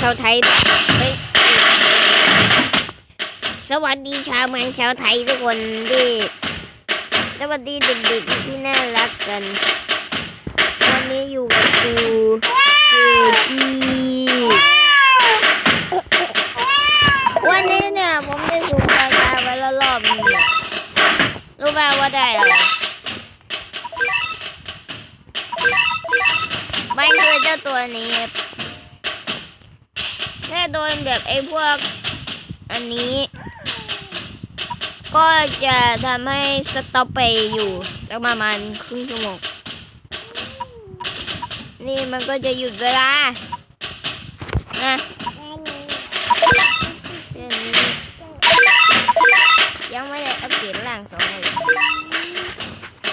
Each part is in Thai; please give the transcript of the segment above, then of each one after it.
ชาวไทยเฮ้ยสวัสดีชาวเมืองชาวไทยทุกคนที่สวัสดีเด็กๆที่น่ารักกัน วันนี้อยู่กับครูครูจี วกอันนี้ ก็จะทำให้สต็อปไปอยู่สักประมาณครึ่งชั่วโมงนี่มันก็จะหยุดเวลานะเรื่อยังไม่ได้อัปเกรดร่างสองเลย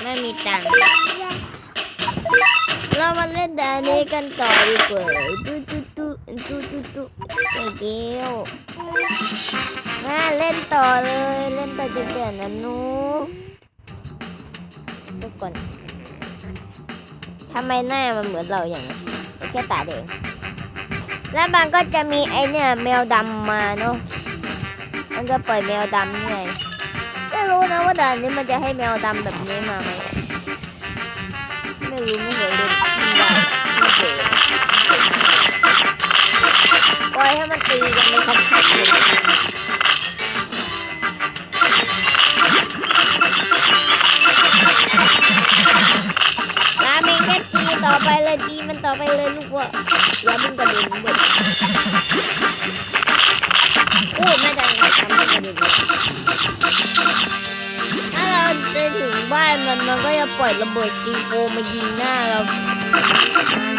ไม่มีตังค์เรามาเล่นดานนี้กันต่อดีกว่า เกลมาเล่นต่อเลย เล่นไปจนเดือนนะนูทุกคนทำไมหน้ามันเหมือนเราอย่างนี้แค่ตาแดงแล้วมันก็จะมีไอเนี่ยแมวดำมาเนาะ มันจะปล่อยแมวดำนี่ไงไม่รู้นะว่าด่านนี้มันจะให้แมวดำแบบนี้มาไหม ไม่รู้ไม่เคยเล่นไม่ได้ไม่เคย ปล่อยให้มันตีกันไปสักพักหนึ่งราเมงแค่ตีต่อไปเลยตีมันต่อไปเลยลูกว่าอย่าเพิ่งกระเด็นเด็กโอ้ไม่ได้ทำให้กระเด็นถ้าเราจะถึงบ้านมันมันก็จะปล่อยระเบิดซีโฟมายิงหน้าเรา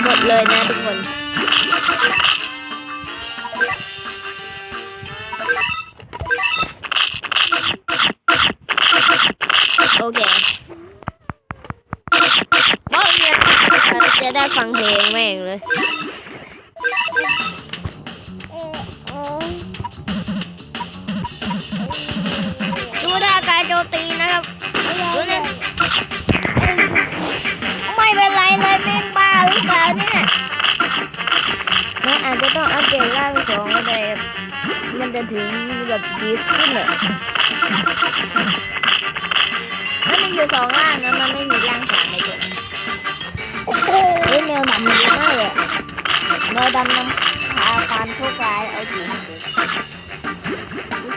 หมดเลยนะทุกคน จะได้ฟังเพลงแม่งเลยดูท่าการโจมตีนะครับดูนะไม่เป็นไรเลยแม่งบ้าหรือเปล่าเนี่ยมันอาจจะต้องอัปเดตร่างสองก็ได้มันจะถึงแบบดีขึ้นเลยมันมีอยู่สองร่างนะมันไม่มีร่างสามในตัว เฮ้ยแมวดำดีมากเลยแมวดำนำพาความโชคร้ายเอาจริง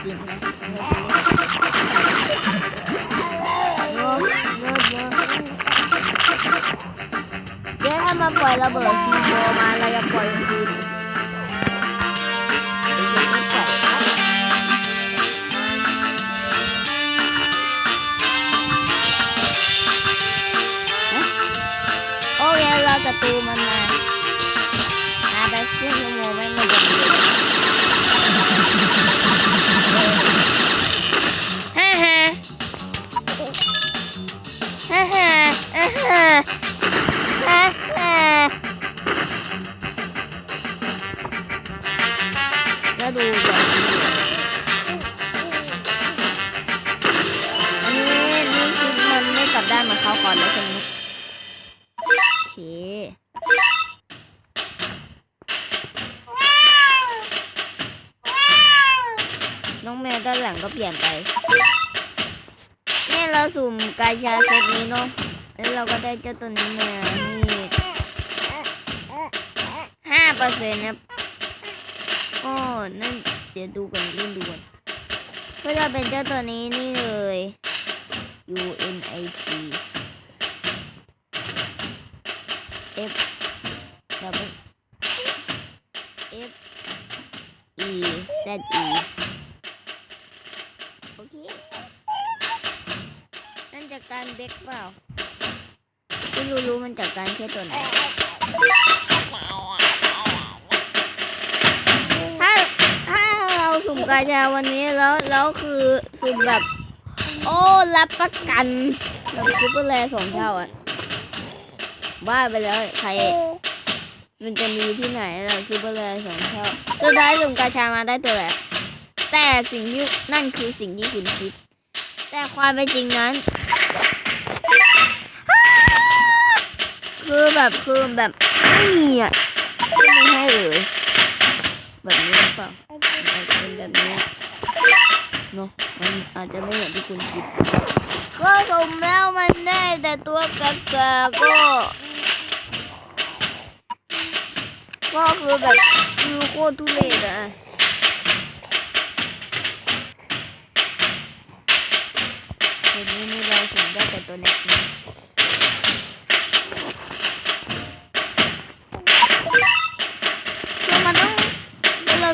จริงนะโน้ตโน้ตโน้ตเดี๋ยวถ้ามาปล่อยระเบิดซีโมมาเราจะปล่อยคื มวด้านหลังก็เปลี่ยนไปเนี่ยเราสุ่มกายชาเซตนี้เนาะแล้วเราก็ได้เจ้าตัวนี้มานี่ห้าเปอร์เซ็นต์นะก็นั่นเดี๋ยวดูกันเล่นดูกันก็จะเป็นเจ้าตัวนี้นี่เลย UNIT F W F E Z E โอเค นั่น จากการเด็กเปล่าไม่รู้รู้มันจากการแค่ตัวไหนถ้าถ้าเราสุ่มกาชาวันนี้แล้วแล้วคือสุ่มแบบ โอ้รับประกันแบบซุปเปอร์แรร์สองเท่าอะบ้าไปแล้วใครมันจะมีที่ไหนล่ะซูเปอร์แรร์สองเท่าสุดท้ายสุ่มกาชามาได้ตัวแหละแต่สิ่งที่นั่นคือสิ่งที่คุณคิด แต่ความเป็นจริงนั้น แบบคือแบบไม่มีอะไม่มีให้เลยแบบนี้หรือเปล่าอาจจะเป็นแบบนี้เนาะมันอาจจะไม่อย่างที่คุณคิดก็สมแล้วมันได้แต่ตัวกากาก็ ก็คือแบบคือโคตรทุเรศอะเดี๋ยวนี้นี่เราสุ่มได้แต่ตัวเน็ก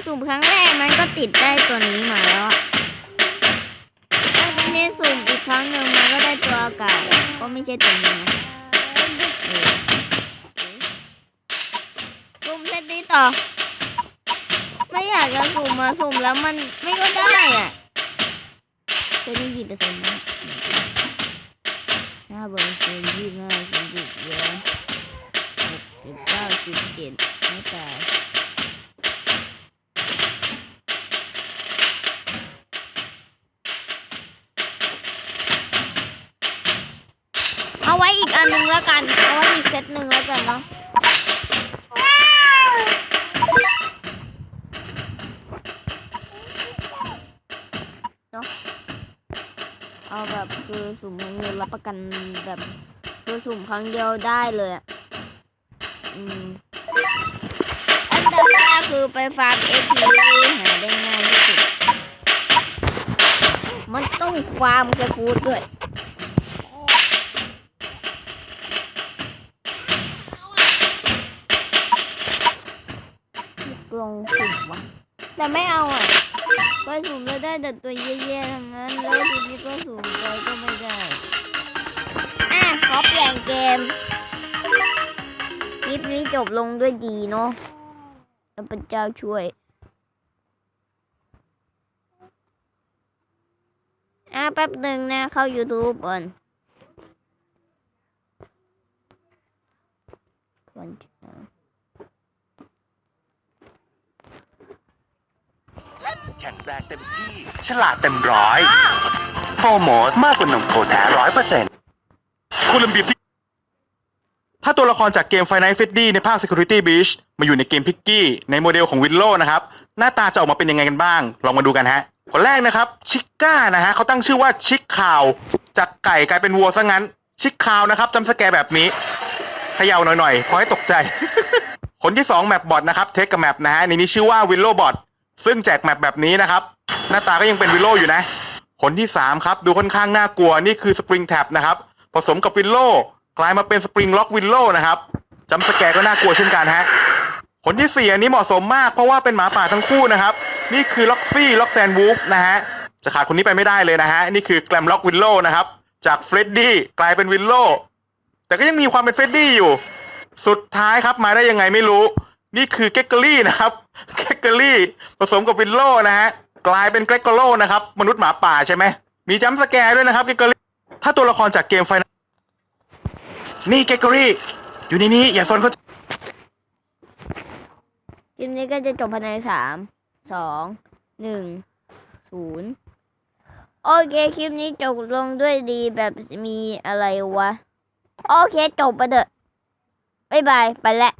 สุ่มครั้งแรกมันก็ติดได้ตัวนี้มาแล้วอะแล้วทีนี้สุ่มอีกครั้งหนึ่งมันก็ได้ตัวอากาศก็ไม่ใช่ตัวนี้นะเสุ่มเซตนี้ต่อ ไม่อยากจะสุ่มมาสุ่มแล้วมันไม่ก็ได้อะเป็นยี่เปอร์เซ็นต์นะห้าเปอร์เซ็นต์ยี่ห้าสิบสิบเยอะหกสิบเก้าสิบเจ็ดไม่ตายเอันนึงแล้วกัน เอาไว้อีกเซตหนึ่งแล้วกันเนาะเอาแบบคือสุ่มครั้งเดียวรับประกันแบบคือสุ่มครั้งเดียวได้เลยอะอืมอันดับแรกคือไปฟาร์มเอพีหาได้ง่ายที่สุด มันต้องฟาร์มแคฟูดด้วย ลองสุ่มวะ แต่ไม่เอาอะก็สุ่มแล้วได้แต่ตัวแย่ๆทั้งนั้นแล้วทีนี้ก็สุ่มไปก็ไม่ได้ อะขอเปลี่ยนเกมคลิปนี้จบลงด้วยดีเนาะแล้วพระเจ้าช่วยอะแป๊บหนึ่งนะเข้า YouTube ก่อนก่อนจะ แข็งแรงเต็มที่ ฉลาดเต็มร้อยโฟโมสมากกว่านมโคแท้ร้อยเปอร์เซ็นต์คุณลำบีบที่ถ้าตัวละครจากเกม Five Nights at Freddy ในภาค Security Beach มาอยู่ในเกมพิกกี้ในโมเดลของวินโลนะครับ หน้าตาจะออกมาเป็นยังไงกันบ้าง ลองมาดูกันฮะ คนแรกนะครับชิก้านะฮะเขาตั้งชื่อว่าชิคคาว จากไก่กลายเป็นวัวซะงั้น ชิคคาวนะครับจำสแกแบบนี้เขย่าหน่อยๆพอให้ตกใจ คนที่ 2 แมปบอทนะครับเทคกับแมปนะฮะในนี้ชื่อว่าวินโลบอท ซึ่งแจกแมปแบบนี้นะครับ หน้าตาก็ยังเป็นวิโลอยู่นะคนที่ 3 ครับ ดูค่อนข้างน่ากลัวนี่คือสปริงแท็บนะครับ ผสมกับวิโลกลายมาเป็นสปริงล็อกวิโลนะครับจำสแกรก็น่ากลัวเช่นกันฮะคนที่สี่อันนี้เหมาะสมมากเพราะว่าเป็นหมาป่าทั้งคู่นะครับ นี่คือล็อกซี่ล็อกแซนวูฟนะฮะจะขาดคนนี้ไปไม่ได้เลยนะฮะนี่คือแกลมล็อกวินโลนะครับจากเฟรดดี้กลายเป็นวินโลแต่ก็ยังมีความเป็นเฟรดดี้อยู่ สุดท้ายครับมาได้ยังไงไม่รู้ นี่คือเกกเกอรี่นะครับเกกเกอรี่ผสมกับวินโลนะฮะกลายเป็นเกกโกโลนะครับ มนุษย์หมาป่าใช่ไหมมีจัมสแกร์ด้วยนะครับเกกเกอรี่ถ้าตัวละครจากเกมไฟนนี่เกกเกอรี่ อยู่ในนี้อย่าซนเขาคลิปนี้ก็จะจบภายในสามสองหนึ่งศูนย์โอเคคลิปนี้จบลงด้วยดีแบบมีอะไรวะ โอเคจบไปเถอะบ๊ายบาย ไปแล้ว